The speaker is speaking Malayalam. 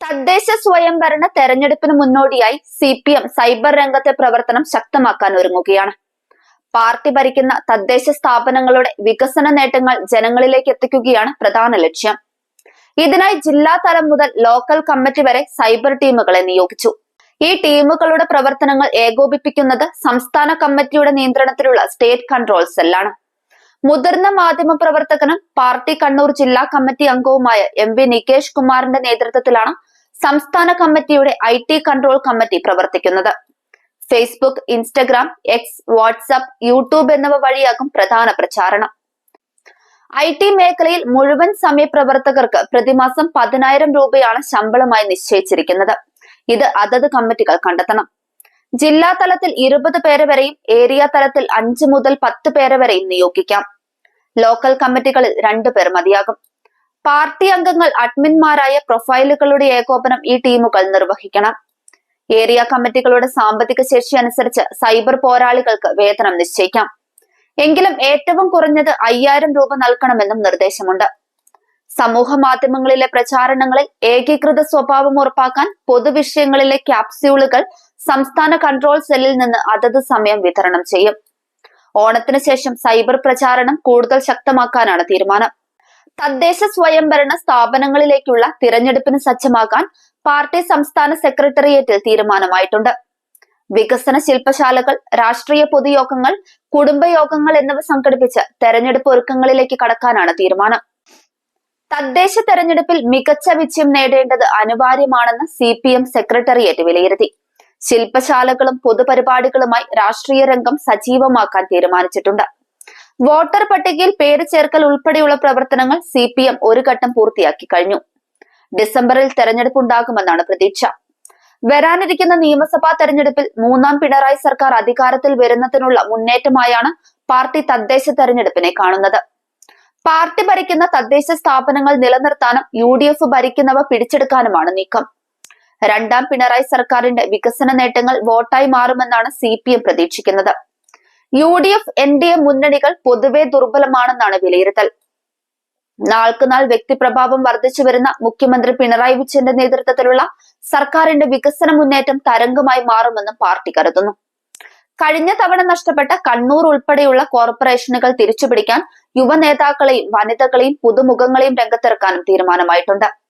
തദ്ദേശ സ്വയംഭരണ തെരഞ്ഞെടുപ്പിന് മുന്നോടിയായി സി പി എം സൈബർ രംഗത്തെ പ്രവർത്തനം ശക്തമാക്കാൻ ഒരുങ്ങുകയാണ്. പാർട്ടി ഭരിക്കുന്ന തദ്ദേശ സ്ഥാപനങ്ങളുടെ വികസന നേട്ടങ്ങൾ ജനങ്ങളിലേക്ക് എത്തിക്കുകയാണ് പ്രധാന ലക്ഷ്യം. ഇതിനായി ജില്ലാ തലം മുതൽ ലോക്കൽ കമ്മിറ്റി വരെ സൈബർ ടീമുകളെ നിയോഗിച്ചു. ഈ ടീമുകളുടെ പ്രവർത്തനങ്ങൾ ഏകോപിപ്പിക്കുന്നത് സംസ്ഥാന കമ്മിറ്റിയുടെ നിയന്ത്രണത്തിലുള്ള സ്റ്റേറ്റ് കൺട്രോൾ സെല്ലാണ്. മുതിർന്ന മാധ്യമ പ്രവർത്തകനും പാർട്ടി കണ്ണൂർ ജില്ലാ കമ്മിറ്റി അംഗവുമായ എം വി നികേഷ് കുമാറിന്റെ നേതൃത്വത്തിലാണ് സംസ്ഥാന കമ്മിറ്റിയുടെ ഐ ടി കൺട്രോൾ കമ്മിറ്റി പ്രവർത്തിക്കുന്നത്. Facebook Instagram X WhatsApp YouTube എന്നിവ വഴിയാകും പ്രധാന പ്രചാരണം. ഐ ടി മേഖലയിൽ മുഴുവൻ സമയ പ്രവർത്തകർക്ക് പ്രതിമാസം പതിനായിരം രൂപയാണ് ശമ്പളമായി നിശ്ചയിച്ചിരിക്കുന്നത്. ഇത് അതത് കമ്മിറ്റികൾ കണ്ടെത്തണം. ജില്ലാ തലത്തിൽ ഇരുപത് പേരെ വരെയും ഏരിയ തലത്തിൽ അഞ്ച് മുതൽ പത്ത് പേരെ വരെയും നിയോഗിക്കാം. ലോക്കൽ കമ്മിറ്റികളിൽ രണ്ടു പേർ മതിയാകും. പാർട്ടി അംഗങ്ങൾ അഡ്മിൻമാരായ പ്രൊഫൈലുകളുടെ ഏകോപനം ഈ ടീമുകൾ നിർവഹിക്കണം. ഏരിയ കമ്മിറ്റികളുടെ സാമ്പത്തിക ശേഷി അനുസരിച്ച് സൈബർ പോരാളികൾക്ക് വേതനം നിശ്ചയിക്കാം. എങ്കിലും ഏറ്റവും കുറഞ്ഞത് അയ്യായിരം രൂപ നൽകണമെന്നും നിർദ്ദേശമുണ്ട്. സമൂഹ മാധ്യമങ്ങളിലെ പ്രചാരണങ്ങളിൽ ഏകീകൃത സ്വഭാവം ഉറപ്പാക്കാൻ പൊതുവിഷയങ്ങളിലെ ക്യാപ്സ്യൂളുകൾ സംസ്ഥാന കൺട്രോൾ സെല്ലിൽ നിന്ന് അതത് സമയം വിതരണം ചെയ്യും. ഓണത്തിന് ശേഷം സൈബർ പ്രചാരണം കൂടുതൽ ശക്തമാക്കാനാണ് തീരുമാനം. തദ്ദേശ സ്വയംഭരണ സ്ഥാപനങ്ങളിലേക്കുള്ള തിരഞ്ഞെടുപ്പിന് സജ്ജമാക്കാൻ പാർട്ടി സംസ്ഥാന സെക്രട്ടേറിയറ്റിൽ തീരുമാനമായിട്ടുണ്ട്. വികസന ശില്പശാലകൾ രാഷ്ട്രീയ പൊതുയോഗങ്ങൾ കുടുംബയോഗങ്ങൾ എന്നിവ സംഘടിപ്പിച്ച് തെരഞ്ഞെടുപ്പ് ഒരുക്കങ്ങളിലേക്ക് കടക്കാനാണ് തീരുമാനം. തദ്ദേശ തെരഞ്ഞെടുപ്പിൽ മികച്ച വിജയം നേടേണ്ടത് അനിവാര്യമാണെന്ന് സി പി എം സെക്രട്ടേറിയറ്റ് വിലയിരുത്തി. ശില്പശാലകളും പൊതുപരിപാടികളുമായി രാഷ്ട്രീയ രംഗം സജീവമാക്കാൻ തീരുമാനിച്ചിട്ടുണ്ട്. വോട്ടർ പട്ടികയിൽ പേര് ചേർക്കൽ ഉൾപ്പെടെയുള്ള പ്രവർത്തനങ്ങൾ സി പി എം ഒരു ഘട്ടം പൂർത്തിയാക്കി കഴിഞ്ഞു. ഡിസംബറിൽ തെരഞ്ഞെടുപ്പ് ഉണ്ടാകുമെന്നാണ് പ്രതീക്ഷ. വരാനിരിക്കുന്ന നിയമസഭാ തെരഞ്ഞെടുപ്പിൽ മൂന്നാം പിണറായി സർക്കാർ അധികാരത്തിൽ വരുന്നതിനുള്ള മുന്നേറ്റമായാണ് പാർട്ടി തദ്ദേശ തെരഞ്ഞെടുപ്പിനെ കാണുന്നത്. പാർട്ടി ഭരിക്കുന്ന തദ്ദേശ സ്ഥാപനങ്ങൾ നിലനിർത്താനും യു ഡി എഫ് ഭരിക്കുന്നവ പിടിച്ചെടുക്കാനുമാണ് നീക്കം. രണ്ടാം പിണറായി സർക്കാരിന്റെ വികസന നേട്ടങ്ങൾ വോട്ടായി മാറുമെന്നാണ് സി പി എം പ്രതീക്ഷിക്കുന്നത്. U D F N D A മുന്നണികൾ പൊതുവെ ദുർബലമാണെന്നാണ് വിലയിരുത്തൽ. നാൾക്കുനാൾ വ്യക്തിപ്രഭാവം വർദ്ധിച്ചു വരുന്ന മുഖ്യമന്ത്രി പിണറായി വിജയന്റെ നേതൃത്വത്തിലുള്ള സർക്കാരിന്റെ വികസന മുന്നേറ്റം തരംഗമായി മാറുമെന്നും പാർട്ടി കരുതുന്നു. കഴിഞ്ഞ തവണ നഷ്ടപ്പെട്ട കണ്ണൂർ ഉൾപ്പെടെയുള്ള കോർപ്പറേഷനുകൾ തിരിച്ചുപിടിക്കാൻ യുവ നേതാക്കളെയും വനിതകളെയും പുതുമുഖങ്ങളെയും രംഗത്തിറക്കാനും തീരുമാനമായിട്ടുണ്ട്.